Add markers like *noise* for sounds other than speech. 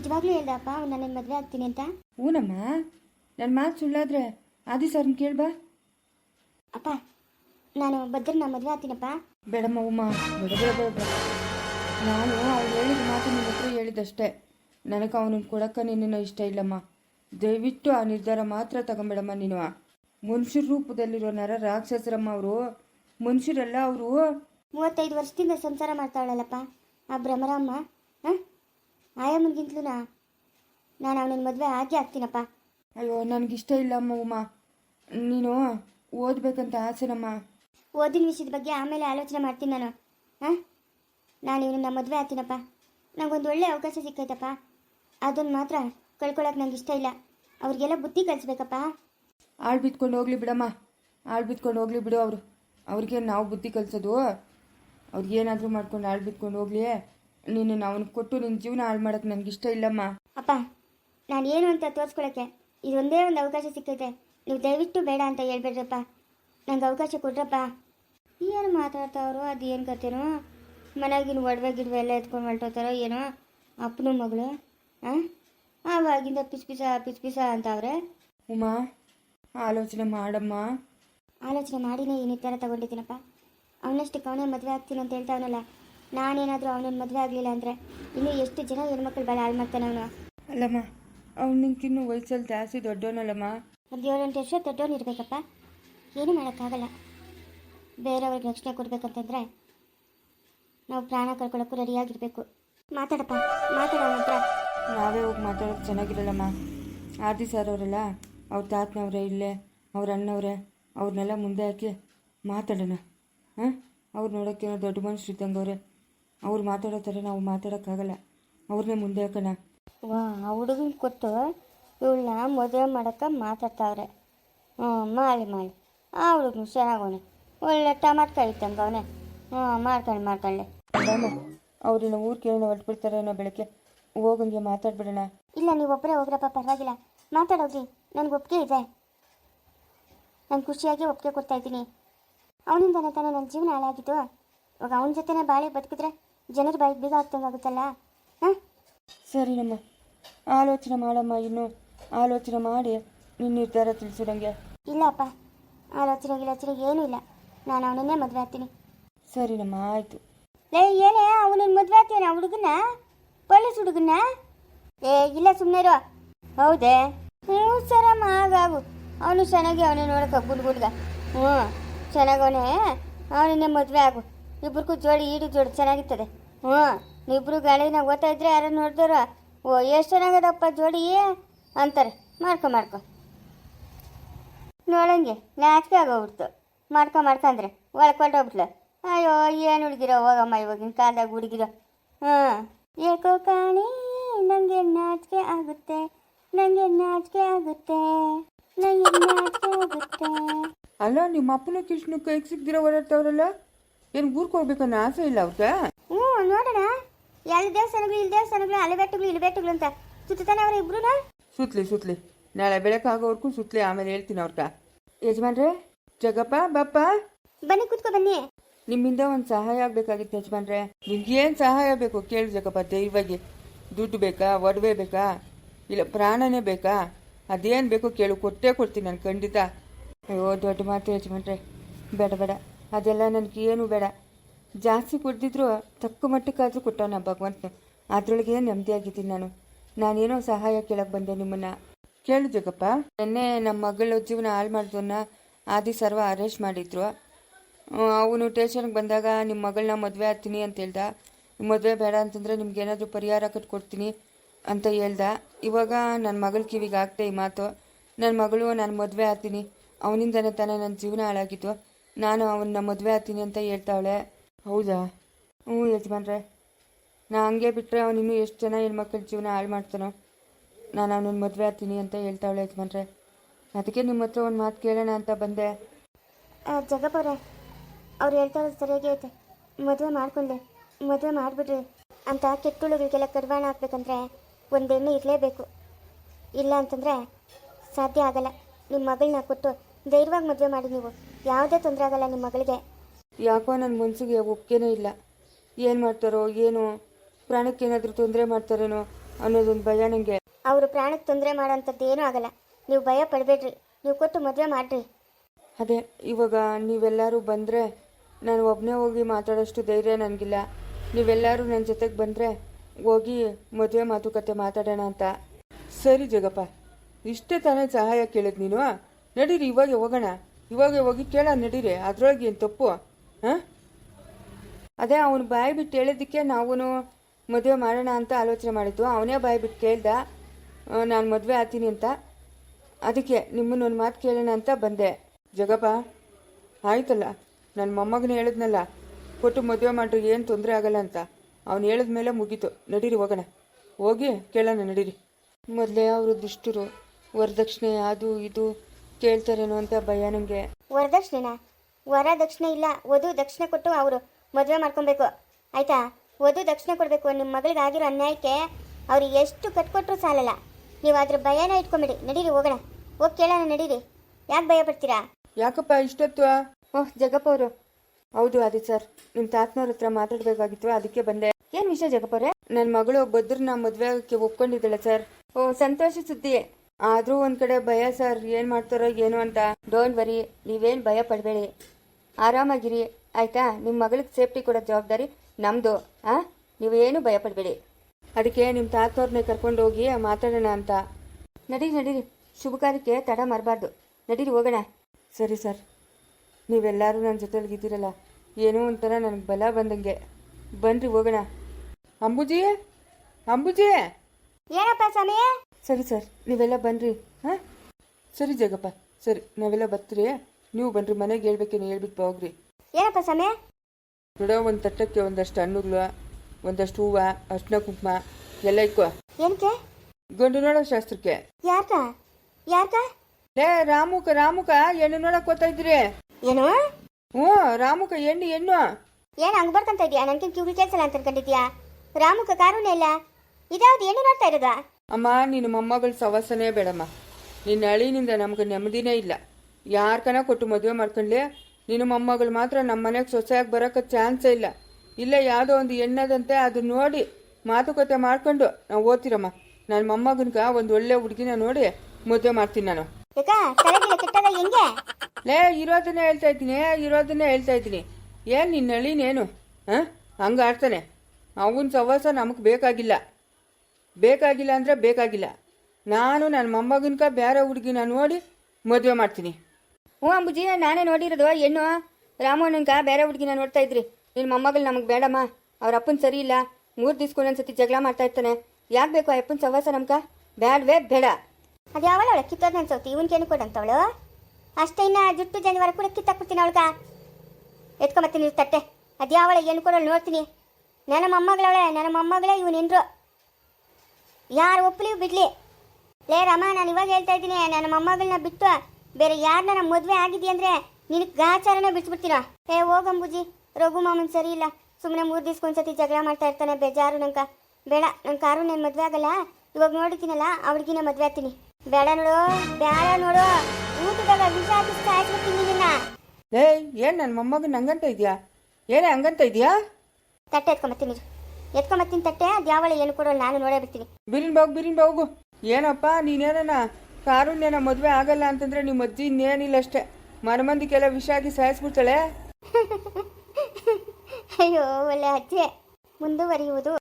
ನಿಜವಾಗ್ಲೂ ಹೇಳ್ದಪ್ಪ ಅವ್ನು ನನ್ನ ಮದುವೆ ಆಗ್ತೀನಿ ಅಂತ? ಹೂನಮ್ಮ ನನ್ನ ಮಾತು ಸುಳ್ಳಾದ್ರೆ ಆದಿ ಸರ್ನ ಕೇಳ್ಬಾ. ಅಪ್ಪ ನಾನು ಭದ್ರನ ಮದುವೆ ಆಗ್ತೀನಪ್ಪ. ಬೇಡಮ್ಮ ಉಮ್ಮ ಬೇಡ ಬೇಡ ಬೇಡ ಬೇಡ. ನಾನು ಅವ್ನು ಹೇಳಿದ ಮಾತು ನಿನ್ನ ಹತ್ರ ಹೇಳಿದಷ್ಟೇ. ನನಗೆ ಅವನನ್ನು ಕೊಡಕ್ಕೆ ನಿನ್ನ ಇಷ್ಟ ಇಲ್ಲಮ್ಮ. ದಯವಿಟ್ಟು ಆ ನಿರ್ಧಾರ ಮಾತ್ರ ತಗೊಂಬೇಡಮ್ಮ ನೀನು. ಮನುಷ್ಯರ ರೂಪದಲ್ಲಿರೋ ನರ ರಾಕ್ಷಸರಮ್ಮ ಅವರು ಮನುಷ್ಯರಲ್ಲ ಅವರು ಮೂವತ್ತೈದು ವರ್ಷದಿಂದ ಸಂಸಾರ ಮಾಡ್ತಾಳಲ್ಲಪ್ಪ ಆ ಭ್ರಮರಮ್ಮ ಹಾಂ ಆಯಮ್ಮನಿಗಿಂತಲೂ ನಾನು ಅವನನ್ನ ಮದುವೆ ಆಗೇ ಆಗ್ತೀನಪ್ಪ. ಅಯ್ಯೋ ನನಗಿಷ್ಟ ಇಲ್ಲ ಅಮ್ಮ ಉಮ್ಮ ನೀನು ಓದಬೇಕಂತ ಆಸೆನಮ್ಮ. ಓದಿನ ವಿಷಯದ ಬಗ್ಗೆ ಆಮೇಲೆ ಆಲೋಚನೆ ಮಾಡ್ತೀನಿ ನಾನು. ಹಾಂ ನಾನು ಇವನನ್ನ ಮದುವೆ ಆಗ್ತೀನಪ್ಪ. ನನಗೊಂದು ಒಳ್ಳೆ ಅವಕಾಶ ಸಿಕ್ಕೈತಪ್ಪ. ಅದನ್ನು ಮಾತ್ರ ಕಳ್ಕೊಳ್ಳೋಕೆ ನಂಗೆ ಇಷ್ಟ ಇಲ್ಲ. ಅವ್ರಿಗೆಲ್ಲ ಬುದ್ಧಿ ಕಲಿಸ್ಬೇಕಪ್ಪ. ಆಳು ಬಿತ್ಕೊಂಡು ಹೋಗ್ಲಿ ಬಿಡಮ್ಮ. ಆಳು ಬಿತ್ಕೊಂಡು ಹೋಗ್ಲಿ ಬಿಡು ಅವರು. ಅವ್ರಿಗೆ ನಾವು ಬುದ್ಧಿ ಕಲಿಸೋದು. ಅವ್ರಿಗೇನಾದರೂ ಮಾಡ್ಕೊಂಡು ಆಳು ಬಿತ್ಕೊಂಡು ಹೋಗ್ಲಿ. ನೀನು ಅವನ್ ಕೊಟ್ಟು ನಿನ್ನ ಜೀವನ ಹಾಳು ಮಾಡಕ್ ನನಗೆ ಇಷ್ಟ ಇಲ್ಲಮ್ಮ. ಅಪ್ಪ ನಾನು ಏನು ಅಂತ ತೋರಿಸ್ಕೊಳಕ್ಕೆ? ಇದೊಂದೇ ಒಂದು ಅವಕಾಶ ಸಿಕ್ಕೈತೆ ನೀವು ದಯವಿಟ್ಟು ಬೇಡ ಅಂತ ಹೇಳ್ಬೇಡ್ರಪ್ಪ. ನಂಗೆ ಅವಕಾಶ ಕೊಡ್ರಪ್ಪ. ಏನು ಮಾತಾಡ್ತಾವ್ರೋ? ಅದು ಏನು ಕತ್ತೇನೋ ಮನೆಯಾಗಿನ ಒಡವೆ ಗಿಡವೆ ಎಲ್ಲ ಎತ್ಕೊಂಡು ಹೊರಟೋತಾರೋ ಏನೋ? ಅಪ್ಪನ ಮಗಳು? ಹಾಂ ಆವಾಗಿಂದ ಪಿಸ್ ಪಿಸ ಪಿಸ್ ಪಿಸ ಅಂತವ್ರೆ? ಉಮಾ ಆಲೋಚನೆ ಮಾಡಮ್ಮ. ಆಲೋಚನೆ ಮಾಡಿನೇ ಈ ನಿರ್ಧಾರ ತಗೊಂಡಿದ್ದೀನಪ್ಪ. ಅವನಷ್ಟಕ್ಕೆ ಅವನೇ ಮದುವೆ ಆಗ್ತೀನಿ ಅಂತ ಹೇಳ್ತಾವನಲ್ಲ ನಾನೇನಾದರೂ ಅವನ ಮದುವೆ ಆಗಲಿಲ್ಲ ಅಂದರೆ ಇನ್ನೂ ಎಷ್ಟು ಜನ ಹೆಣ್ಮಕ್ಳು ಬೇಡ ಹಾಳು ಮಾಡ್ತಾನೆ ಅವನು ಅಲ್ಲಮ್ಮ ಅವ್ನು ನಿಂಕಿನ್ನೂ ವಯಸ್ಸಲ್ಲಿ ಜಾಸ್ತಿ ದೊಡ್ಡವನಲ್ಲಮ್ಮ. ಒಂದು ಏಳೆಂಟು ವರ್ಷ ದೊಡ್ಡವನು ಇರಬೇಕಪ್ಪ. ಏನೂ ಮಾಡೋಕ್ಕಾಗಲ್ಲ. ಬೇರೆಯವ್ರಿಗೆ ರಕ್ಷಣೆ ಕೊಡಬೇಕಂತಂದ್ರೆ ನಾವು ಪ್ರಾಣ ಕಳ್ಕೊಳ್ಳೋಕ್ಕೂ ರೆಡಿಯಾಗಿರಬೇಕು. ಮಾತಾಡಪ್ಪ ಮಾತಾಡೋ ಅಂತ ಹತ್ರ. ನಾವೇ ಹೋಗಿ ಮಾತಾಡೋದು ಚೆನ್ನಾಗಿರಲ್ಲಮ್ಮ. ಆದಿ ಸರ್ ಅವರಲ್ಲ ಅವ್ರ ತಾತನವ್ರೆ ಇಲ್ಲೇ ಅವ್ರ ಅಣ್ಣವ್ರೆ ಅವ್ರನ್ನೆಲ್ಲ ಮುಂದೆ ಹಾಕಿ ಮಾತಾಡೋಣ. ಹಾಂ? ಅವ್ರು ನೋಡೋಕ್ಕೇನೋ ದೊಡ್ಡ ಮನುಷ್ಯರು ಇದ್ದಂಗೆ ಅವ್ರು ಮಾತಾಡೋ ಥರ ನಾವು ಮಾತಾಡೋಕ್ಕಾಗಲ್ಲ. ಅವ್ರನ್ನ ಮುಂದೆ ಹಾಕೋಣ. ವಾ ಆ ಹುಡುಗನ ಕೊಟ್ಟು ಇವಳನ್ನ ಮದುವೆ ಮಾಡೋಕ್ಕೆ ಮಾತಾಡ್ತಾವ್ರೆ. ಹ್ಞೂ ಮಾಡಿ ಮಾಡಿ ಆ ಹುಡುಗನು ಚೆನ್ನಾಗವನೆ. ಒಳ್ಳೆ ಟಮಾಟ್ ಕಳಿತಂಗೆ ಅವನೇ ಹ್ಞೂ ಮಾಡ್ಕೊಳ್ಳಿ ಮಾಡ್ಕೊಳ್ಳಿ ಅವ್ರನ್ನ ಊರು ಕೇಳೋಣ ಹೊರಟ್ಬಿಡ್ತಾರೇನೋ ಬೆಳಗ್ಗೆ ಹೋಗಂಗೆ ಮಾತಾಡ್ಬಿಡೋಣ. ಇಲ್ಲ ನೀವು ಒಬ್ಬರೇ ಹೋಗ್ರಪ್ಪ ಪರವಾಗಿಲ್ಲ. ಮಾತಾಡೋಗ್ರಿ ನನಗೆ ಒಪ್ಪಿಗೆ ಇದೆ. ನಾನು ಖುಷಿಯಾಗಿ ಒಪ್ಪಿಗೆ ಕೊಡ್ತಾ ಇದ್ದೀನಿ. ಅವನಿಂದನೇ ತಾನೇ ನನ್ನ ಜೀವನ ಹಾಳಾಗಿತ್ತು ಇವಾಗ ಅವನ ಜೊತೆನೇ ಬಾಳೆ ಬದುಕಿದ್ರೆ ಜನರ ಬಾಯಿಗೆ ಬೀಗ ಆಗ್ತಂಗಾಗುತ್ತಲ್ಲ ಹಾಂ ಸರಿನಮ್ಮ ಆಲೋಚನೆ ಮಾಡಮ್ಮ ಇನ್ನು. ಆಲೋಚನೆ ಮಾಡಿ ನಿನ್ನ ನಿರ್ಧಾರ ತಿಳಿಸು ನನಗೆ ಇಲ್ಲಪ್ಪ. ಆಲೋಚನೆ ಗಿಲೋಚನೆ ಏನೂ ಇಲ್ಲ. ನಾನು ಅವನನ್ನೇ ಮದುವೆ ಆಗ್ತೀನಿ. ಸರಿನಮ್ಮ ಆಯಿತು. ಲೇ ಏನೇ? ಅವನನ್ನ ಮದುವೆ ಆಗ್ತೀನಿ ಆ ಹುಡುಗನ ಪೊಲೀಸ್ ಹುಡುಗನ ಏ ಇಲ್ಲ ಸುಮ್ಮನೆ ಇರೋ. ಹೌದೇ? ಹ್ಞೂ ಸರಮ್ಮ ಆಗಾಗು ಅವನು ಚೆನ್ನಾಗಿ ಅವನೇ ನೋಡಕ ಗುಡ್ ಗುಡ್ಗ ಹ್ಞೂ ಚೆನ್ನಾಗವನೇ. ಅವನನ್ನೇ ಮದುವೆ ಆಗು. ಇಬ್ಬರಿಗೂ ಜೋಡಿ ಈಡು ಜೋಡಿ ಚೆನ್ನಾಗಿರ್ತದೆ. ಹ್ಞೂ ಇಬ್ಬರು ಗಾಳಿನ ಓದ್ತಾ ಇದ್ರೆ ಯಾರು ನೋಡಿದ್ರು, ಓ, ಎಷ್ಟು ಚೆನ್ನಾಗದಪ್ಪ ಜೋಡಿ, ಅಂತಾರೆ. ಮಾಡ್ಕೊ ಮಾಡ್ಕೊ. ನೋಡಂಗೆ, ನಾಚಿಕೆ ಆಗೋಗ್ಬಿಡ್ತು. ಮಾಡ್ಕೊ ಮಾಡ್ಕೊಂಡ್ರೆ ಒಳಗೆ ಹೋಗ್ಬಿಟ್ಲು ಅಯ್ಯೋ, ಏನು ಹುಡುಗಿರೋ ಹೋಗಮ್ಮ ಇವಾಗಿನ ಕಾಲದಾಗ ಹುಡುಗಿರೋ. ಹಾಂ ಏಕೋ ಕಾಣಿ ನನಗೆ ನಾಚಿಕೆ ಆಗುತ್ತೆ ನನಗೆ ನಾಚಿಕೆ ಆಗುತ್ತೆ ನನಗೆ ನಾಚಿಕೆ ಆಗುತ್ತೆ. ಅಲ್ಲ ನಿಮ್ಮ ಅಪ್ಪನ ಕೃಷ್ಣ ಕೈಗೆ ಸಿಗ್ದಿರೋ ಓಡಾಡ್ತಾವ್ರಲ್ಲ ಏನು ಊರ್ಕೋಗ್ಬೇಕನ್ನೋ ಆಸೆ ಇಲ್ಲ ಅವ್ರಿಗೆ ಹ್ಞೂ ನೋಡೋಣ. ಎರಡು ದೇವಸ್ಥಾನಗಳು ಇಲ್ಲಿ ದೇವಸ್ಥಾನಗಳು ಅಲ್ಲಿ ಬೆಟ್ಟಗಳು ಇಲ್ಲಿ ಬೆಟ್ಟಗಳು ಅಂತ. ಸುತ್ತಾನೆ ಅವ್ರ ಇಬ್ರು ಸುತ್ತಲಿ ಸುತ್ತಲಿ ನಾಳೆ ಬೆಳಕಾಗೋವರೆಗೂ ಸುತ್ತಲಿ ಆಮೇಲೆ ಹೇಳ್ತೀನಿ ಅವ್ರಗ. ಯಜಮಾನ್ರೆ ಜಗಪ್ಪ ಬಪ್ಪ. ಬನ್ನಿ ಕೂತ್ಕೊ ಬನ್ನಿ. ನಿಮ್ಮಿಂದ ಒಂದು ಸಹಾಯ ಆಗ್ಬೇಕಾಗಿತ್ತು ಯಜಮಾನ್ರೆ. ನಿಮ್ಗೇನು ಸಹಾಯ ಬೇಕು? ಕೇಳಿ ಜಗಪ್ಪ ದೈವಾಗಿ. ದುಡ್ಡು ಬೇಕಾ? ಒಡವೆ ಬೇಕಾ? ಇಲ್ಲ ಪ್ರಾಣನೇ ಬೇಕಾ? ಅದೇನು ಬೇಕು ಕೇಳು ಕೊಟ್ಟೇ ಕೊಡ್ತೀನಿ ನಾನು ಖಂಡಿತ. ಅಯ್ಯೋ ದೊಡ್ಡ ಮಾತು ಯಜಮಾನ್ರೆ. ಬೇಡ ಬೇಡ. ಅದೆಲ್ಲ ನನ್ಗೆ ಏನು ಬೇಡ. ಜಾಸ್ತಿ ಕುಡ್ದಿದ್ರು ತಕ್ಕ ಮಟ್ಟಕ್ಕಾದ್ರೂ ಕೊಟ್ಟವನ ಭಗವಂತನು ಅದರೊಳಗೆ ನೆಮ್ಮದಿಯಾಗಿದ್ದೀನಿ ನಾನು? ನಾನೇನೋ ಸಹಾಯ ಕೇಳಕ್ಕೆ ಬಂದೆ ನಿಮ್ಮನ್ನು. ಕೇಳು ಜಗಪ್ಪ. ನಿನ್ನೆ ನಮ್ಮ ಮಗಳ ಜೀವನ ಹಾಳು ಮಾಡಿದನ್ನ ಆದಿ ಸರ್ವ ಅರೆಸ್ಟ್ ಮಾಡಿದ್ರು. ಅವನು ಟೇಷನ್ಗೆ ಬಂದಾಗ ನಿಮ್ಮ ಮಗಳನ್ನ ಮದುವೆ ಆಗ್ತೀನಿ ಅಂತ ಹೇಳ್ದ. ಮದುವೆ ಬೇಡ ಅಂತಂದರೆ ನಿಮ್ಗೆ ಏನಾದರೂ ಪರಿಹಾರ ಕಟ್ಕೊಡ್ತೀನಿ ಅಂತ ಹೇಳ್ದ. ಇವಾಗ ನನ್ನ ಮಗಳ ಕಿವಿಗೆ ಆಗ್ತಾ ಈ ಮಾತು. ನನ್ನ ಮಗಳು ನಾನು ಮದುವೆ ಆಗ್ತೀನಿ. ಅವನಿಂದನೇ ತಾನೇ ನನ್ನ ಜೀವನ ಹಾಳಾಗಿತ್ತು ನಾನು ಅವನ್ನ ಮದುವೆ ಆಗ್ತೀನಿ ಅಂತ ಹೇಳ್ತಾವಳೆ. ಹೌದಾ? ಹ್ಞೂ ಯಜಮಾನ್ರೆ. ನಾ ಹಂಗೆ ಬಿಟ್ಟರೆ ಅವನು ಇನ್ನೂ ಎಷ್ಟು ಜನ ಹೆಣ್ಮಕ್ಳ ಜೀವನ ಹಾಳು ಮಾಡ್ತಾನೋ? ನಾನು ಅವನನ್ನು ಮದುವೆ ಆಗ್ತೀನಿ ಅಂತ ಹೇಳ್ತಾವಳೆ ಯಜಮಾನ್ರೆ. ಅದಕ್ಕೆ ನಿಮ್ಮ ಹತ್ರ ಒಂದು ಮಾತು ಕೇಳೋಣ ಅಂತ ಬಂದೆ. ಜಗಪ್ಪವ್ರೆ ಅವ್ರು ಹೇಳ್ತಾ ಇರೋದು ಸರಿಯಾಗಿ ಐತೆ. ಮದುವೆ ಮಾಡ್ಕೊಂಡೆ. ಮದುವೆ ಮಾಡಿಬಿಡ್ರಿ. ಅಂತ ಕೆಟ್ಟುಳುಗಳಿಗೆಲ್ಲ ಕಡಿವಾಣ ಹಾಕ್ಬೇಕಂದ್ರೆ ಒಂದು ಎಣ್ಣೆ ಇರಲೇಬೇಕು. ಇಲ್ಲ ಅಂತಂದರೆ ಸಾಧ್ಯ ಆಗಲ್ಲ. ನಿಮ್ಮ ಮಗಳನ್ನ ಕೊಟ್ಟು ಧೈರ್ಯವಾಗಿ ಮದುವೆ ಮಾಡಿ ನೀವು. ಯಾವುದೇ ತೊಂದರೆ ಆಗಲ್ಲ ನಿಮ್ಮ ಮಗಳಿಗೆ. ಯಾಕೋ ನನ್ನ ಮನಸ್ಸಿಗೆ ಒಪ್ಪಿಗೆನೇ ಇಲ್ಲ. ಏನು ಮಾಡ್ತಾರೋ ಏನು ಪ್ರಾಣಕ್ಕೆ ಏನಾದರೂ ತೊಂದರೆ ಮಾಡ್ತಾರೇನೋ ಅನ್ನೋದೊಂದು ಭಯ ನನಗೆ ಅವರು ಪ್ರಾಣಕ್ಕೆ ತೊಂದರೆ ಮಾಡೋಂಥದ್ದು ಏನೂ ಆಗಲ್ಲ. ನೀವು ಭಯ ಪಡಬೇಡ್ರಿ. ನೀವು ಕೊಟ್ಟು ಮದುವೆ ಮಾಡ್ರಿ. ಅದೇ ಇವಾಗ ನೀವೆಲ್ಲರೂ ಬಂದರೆ ನಾನು ಒಬ್ಬನೇ ಹೋಗಿ ಮಾತಾಡೋಷ್ಟು ಧೈರ್ಯ ನನಗಿಲ್ಲ. ನೀವೆಲ್ಲರೂ ನನ್ನ ಜೊತೆಗೆ ಬಂದರೆ ಹೋಗಿ ಮದುವೆ ಮಾತುಕತೆ ಮಾತಾಡೋಣ ಅಂತ. ಸರಿ ಜಗಪ್ಪ ಇಷ್ಟೇ ತಾನೇ ಸಹಾಯ ಕೇಳಿದ್ ನೀನು ನಡೀರಿ ಇವಾಗ ಹೋಗೋಣ. ಇವಾಗ ಹೋಗಿ ಕೇಳ ನಡೀರಿ. ಅದರೊಳಗೆ ಏನು ತಪ್ಪು? ಹಾಂ? ಅದೇ ಅವನು ಬಾಯಿ ಬಿಟ್ಟು ಹೇಳಿದ್ದಕ್ಕೆ ನಾವು ಮದುವೆ ಮಾಡೋಣ ಅಂತ ಆಲೋಚನೆ ಮಾಡಿದ್ದು. ಅವನೇ ಬಾಯಿ ಬಿಟ್ಟು ಕೇಳ್ದ ನಾನು ಮದುವೆ ಆತೀನಿ ಅಂತ. ಅದಕ್ಕೆ ನಿಮ್ಮನ್ನ ಒಂದು ಮಾತು ಕೇಳೋಣ ಅಂತ ಬಂದೆ. ಜಗಪ್ಪ, ಆಯ್ತಲ್ಲ. ನನ್ನ ಮೊಮ್ಮಗನ ಹೇಳಿದ್ನಲ್ಲ, ಕೊಟ್ಟು ಮದುವೆ ಮಾಡ್ರಿ ಏನು ತೊಂದರೆ ಆಗಲ್ಲ ಅಂತ. ಅವ್ನು ಹೇಳಿದ ಮೇಲೆ ಮುಗೀತು. ನಡೀರಿ, ಹೋಗೋಣ. ಹೋಗಿ ಕೇಳೋಣ, ನಡೀರಿ. ಮೊದಲೇ ಅವರು ದುಷ್ಟರು. ವರದಕ್ಷಿಣೆ ಅದು ಇದು ಕೇಳ್ತಾರೇನೋ ಅಂತ ಭಯ ನನಗೆ ವರದಕ್ಷಿಣೆನಾ? ವರ ದಕ್ಷಿಣೆ ಇಲ್ಲ ವಧು ದಕ್ಷಿಣೆ ಕೊಟ್ಟು ಅವರು ಮದುವೆ ಮಾಡ್ಕೊಬೇಕು. ಆಯ್ತಾ? ವಧು ದಕ್ಷಿಣೆ ಕೊಡಬೇಕು. ನಿಮ್ಮ ಮಗಳಿಗೆ ಆಗಿರೋ ಅನ್ಯಾಯಕ್ಕೆ ಅವ್ರು ಎಷ್ಟು ಕಟ್ಕೊಟ್ರು ಸಾಲಲ್ಲ. ನೀವು ಅದ್ರ ಭಯನ ಇಟ್ಕೊಂಬಿಡಿ. ನಡೀರಿ ಹೋಗೋಣ. ಹೋಗಿ ಕೇಳೋಣ ನಡೀರಿ. ಯಾಕೆ ಭಯ ಪಡ್ತೀರಾ? ಯಾಕಪ್ಪ ಇಷ್ಟೊತ್ತು? ಓಹ್ ಜಗಪ್ಪ ಅವರು. ಹೌದು ಅದೇ ಸರ್. ನಿಮ್ಮ ತಾತನವ್ರ ಹತ್ರ ಮಾತಾಡಬೇಕಾಗಿತ್ತು ಅದಕ್ಕೆ ಬಂದೆ. ಏನು ವಿಷಯ ಜಗಪ್ಪ ಅವರೇ? ನನ್ನ ಮಗಳು ಬದ್ರನ್ನ ಮದುವೆ ಆಗಕ್ಕೆ ಒಪ್ಕೊಂಡಿದ್ದಾಳೆ ಸರ್. ಓ ಸಂತೋಷ ಸುದ್ದಿ ಆದರೂ ಒಂದು ಕಡೆ ಭಯ ಸರ್. ಏನು ಮಾಡ್ತಾರೋ ಏನು ಅಂತ. ಡೋಂಟ್ ವರಿ ನೀವೇನು ಭಯ ಪಡಬೇಡಿ. ಆರಾಮಾಗಿರಿ ಆಯ್ತಾ? ನಿಮ್ಮ ಮಗಳಿಗೆ ಸೇಫ್ಟಿ ಕೊಡೋ ಜವಾಬ್ದಾರಿ ನಮ್ಮದು ಆ? ನೀವು ಏನು ಭಯಪಡಬೇಡಿ. ಅದಕ್ಕೆ ನಿಮ್ಮ ತಾತವ್ರನ್ನೇ ಕರ್ಕೊಂಡು ಹೋಗಿ ಮಾತಾಡೋಣ ಅಂತ. ನಡೀರಿ ನಡೀರಿ. ಶುಭ ಕಾರ್ಯಕ್ಕೆ ತಡ ಮರಬಾರ್ದು ನಡೀರಿ ಹೋಗೋಣ. ಸರಿ ಸರ್. ನೀವೆಲ್ಲರೂ ನನ್ನ ಜೊತೆಲಿಗಿದ್ದೀರಲ್ಲ ಏನೋ ಒಂಥರ ನನಗೆ ಬಲ ಬಂದಂಗೆ. ಬನ್ರಿ ಹೋಗೋಣ. ಅಂಬುಜಿ ಅಂಬುಜಿ! ಏನಪ್ಪ ಸ್ವಾಮಿ? ಸರಿ ಸರ್. ನೀವೆಲ್ಲ ಬನ್ರಿ ಹಾಂ ಸರಿ ಜಗಪ್ಪ. ಸರಿ ನಾವೆಲ್ಲ ಬರ್ತೀರಿ. ನೀವು ಬನ್ರಿ ಮನೆಗೆ ಹೇಳ್ಬೇಕೇನು ಹೇಳ್ಬಿಟ್ಟು ಹೋಗ್ರಿ ಏನಪ್ಪ ಸಮಯ ನೋಡೋ ಒಂದು ತಟ್ಟಕ್ಕೆ ಒಂದಷ್ಟು ಹಣ್ಣುಗಳು ಒಂದಷ್ಟು ಹೂವು ಅರ್ಶಿನ ಕುಂಕುಮ ಎಲ್ಲ ಇಕ್ಕೋ. ಏನಕ್ಕೆ? ಗಂಡು ನೋಡೋ ಶಾಸ್ತ್ರಕ್ಕೆ. ಯಾಕ ಯಾಕ ಲೇ ರಾಮುಕ ರಾಮುಕ ಹೆಣ್ಣು ನೋಡಕ್ ಓದ್ತಾ ಇದ್ರಿ ಏನು? ಹ್ಞೂ ರಾಮುಕ ಹೆಣ್ಣು ಹೆಣ್ಣು. ಏನ್ ಹಂಗ್ ಬರ್ಕಂತ ಇದೀಯಾ ನನ್ಗೆ ಕಿವಿ ಕೇಳ್ಸಲ್ಲ ಅಂತ ಅನ್ಕೊಂಡಿದ್ಯಾ ರಾಮುಕ ಕಾರುನೇ ಇಲ್ಲ. ಇದ್ಯಾವ್ದು ಏನು ನೋಡ್ತಾ ಇರೋದಾ? ಅಮ್ಮ ನಿನ್ನ ಮೊಮ್ಮಗಳ ಸವಾಸನೇ ಬೇಡಮ್ಮ. ನಿನ್ನ ಅಳಿನಿಂದ ನಮ್ಗೆ ನೆಮ್ಮದಿನೇ ಇಲ್ಲ. ಯಾರ್ಕನ ಕೊಟ್ಟು ಮದುವೆ ಮಾಡ್ಕೊಂಡ್ಲಿ? ನಿನ್ನ ಮೊಮ್ಮಗಳು ಮಾತ್ರ ನಮ್ಮ ಮನೆಗೆ ಸೊಸೆಯಾಗಿ ಬರೋಕ್ಕೆ ಚಾನ್ಸೇ ಇಲ್ಲ. ಇಲ್ಲ ಯಾವುದೋ ಒಂದು ಎಣ್ಣದಂತೆ ಅದು ನೋಡಿ ಮಾತುಕತೆ ಮಾಡ್ಕೊಂಡು ನಾವು ಓದ್ತಿರಮ್ಮ. ನನ್ನ ಮೊಮ್ಮಗನ್ಗ ಒಂದು ಒಳ್ಳೆ ಹುಡುಗಿನ ನೋಡಿ ಮದುವೆ ಮಾಡ್ತೀನಿ ನಾನು. ಲೇ ಇರೋದನ್ನೇ ಹೇಳ್ತಾ ಇದ್ದೀನಿ ಇರೋದನ್ನೇ ಹೇಳ್ತಾ ಇದ್ದೀನಿ. ಏನು ನಿನ್ನ ಅಳಿನೇನು ಹಾಂ? ಹಂಗೆ ಆಡ್ತಾನೆ. ಅವನ ಸವಾಸ ನಮಗೆ ಬೇಕಾಗಿಲ್ಲ. ಬೇಕಾಗಿಲ್ಲ ಅಂದರೆ ಬೇಕಾಗಿಲ್ಲ. ನಾನು ನನ್ನ ಮೊಮ್ಮಗನ್ಕ ಬೇರೆ ಹುಡುಗಿನ ನೋಡಿ ಮದುವೆ ಮಾಡ್ತೀನಿ. ಹ್ಞೂ ಅಂಬುಜಿ, ನಾನೇ ನೋಡಿರೋದು. ಹೆಣ್ಣು ರಾಮಣ್ಣನ್ಗ ಬೇರೆ ಹುಡುಗಿನ ನೋಡ್ತಾ ಇದ್ರಿ. ನಿನ್ನ ಮೊಮ್ಮಗಳು ನಮಗೆ ಬೇಡಮ್ಮ. ಅವ್ರ ಅಪ್ಪನ ಸರಿ ಇಲ್ಲ. ಮೂರು ದಿವ್ಸಕ್ಕೊಂದೊಂದ್ಸತಿ ಜಗಳ ಮಾಡ್ತಾ ಇರ್ತಾನೆ. ಯಾಕೆ ಬೇಕು ಅಪ್ಪನ ಸವಾಸ ನಮ್ಕ ಬೇಡವೇ ಬೇಡ. ಅದು ಯಾವಳ ಕಿತ್ತೋದ್ ಅನ್ಸೋತಿ ಇವನ್ಗೆ ಏನು ಕೊಡಂತವಳು ಅಷ್ಟೇ ಇನ್ನ ಜುಟ್ಟು ಜನವರ ಕೂಡ ಕಿತ್ತಾಕ್ಬಿಡ್ತೀನಿ ಅವಳ್ಗ. ಎತ್ಕೊಂಬತ್ತೀನಿ ಇವ್ರ್ ತಟ್ಟೆ. ಅದು ಯಾವಳ ಏನು ಕೊಡೋಳು ನೋಡ್ತೀನಿ. ನನ್ನ ಮೊಮ್ಮಗಳವಳೆ, ನನ್ನ ಮೊಮ್ಮಗಳೇ ಇವನ್ ಎಂದ್ರು ಯಾರು ಒಪ್ಪಲಿ ಬಿಡ್ಲಿ. ಲೇ ರಾಮ, ನಾನು ಇವಾಗ ಹೇಳ್ತಾ ಇದ್ದೀನಿ. ನನ್ನ ಮೊಮ್ಮಗಳನ್ನ ಬಿಟ್ಟು ಬೇರೆ ಯಾರನ್ನ ನಮ್ಮ ಮದುವೆ ಆಗಿದ್ಯಾ ಅಂದ್ರೆ ನಿನಗೆ ಗಾಚಾರನ ಬಿಟ್ಬಿಡ್ತೀನ ಏ ಹೋಗಂಬುಜಿ ರಘು ಮಾಮನ್ ಸರಿ ಇಲ್ಲ. ಸುಮ್ಮನೆ ಮೂರು ದಿವ್ಸಕ್ಕೊಂದ್ಸತಿ ಜಗಳ ಮಾಡ್ತಾ ಇರ್ತಾನೆ ಬೇಜಾರು ನಂಕ ಬೇಡ ನನ್ನ ಕಾರು ನನ್ನ ಮದುವೆ ಆಗಲ್ಲ. ಇವಾಗ ನೋಡಿದ್ದೀನಲ್ಲ ಅವ್ಳಿಗಿನ ಮದುವೆ ಆಗ್ತೀನಿ. ಬೇಡ ನೋಡು ಬೇಡ ನೋಡು. ಊಟದಾಗ ವಿಷ ಹಾಕಿಸ್ ಏ ನಿನ್ನ. ಲೇ ಏನು ನನ್ನ ಮೊಮ್ಮಗನ ಹಂಗಂತ ಇದೆಯಾ? ಏನೇ ಹಂಗಂತ ಇದೆಯಾ? ತಟ್ಟೆ ಎತ್ಕೊಂಬತ್ತೀನಿ ಎತ್ಕೊಂಬತ್ತೀನಿ ತಟ್ಟೆ ದ್ಯಾವಳಿ ಯಾವಳ ಏನು ಕೊಡೋ ನಾನು ನೋಡೇ ಬಿಡ್ತೀನಿ. ಬಿರಿನ್ ಬಾಗು ಬಿರಿನ್ ಬಾಗು ಏನಪ್ಪ ನೀನೇನ ಕಾರುಣ್ಯನ ಮದುವೆ ಆಗಲ್ಲ ಅಂತಂದ್ರೆ ನಿಮ್ಮ ಅಜ್ಜಿ ಇನ್ನೇನಿಲ್ಲ ಅಷ್ಟೇ. ಮನಮಂದಿಗೆಲ್ಲ ವಿಷ ಆಗಿ ಸಾಯಿಸ್ಬಿಡ್ತಾಳೆ. *laughs* ಅಯ್ಯೋ, ಒಳ್ಳೆ ಅಜ್ಜೆ. ಮುಂದುವರಿಯುವುದು.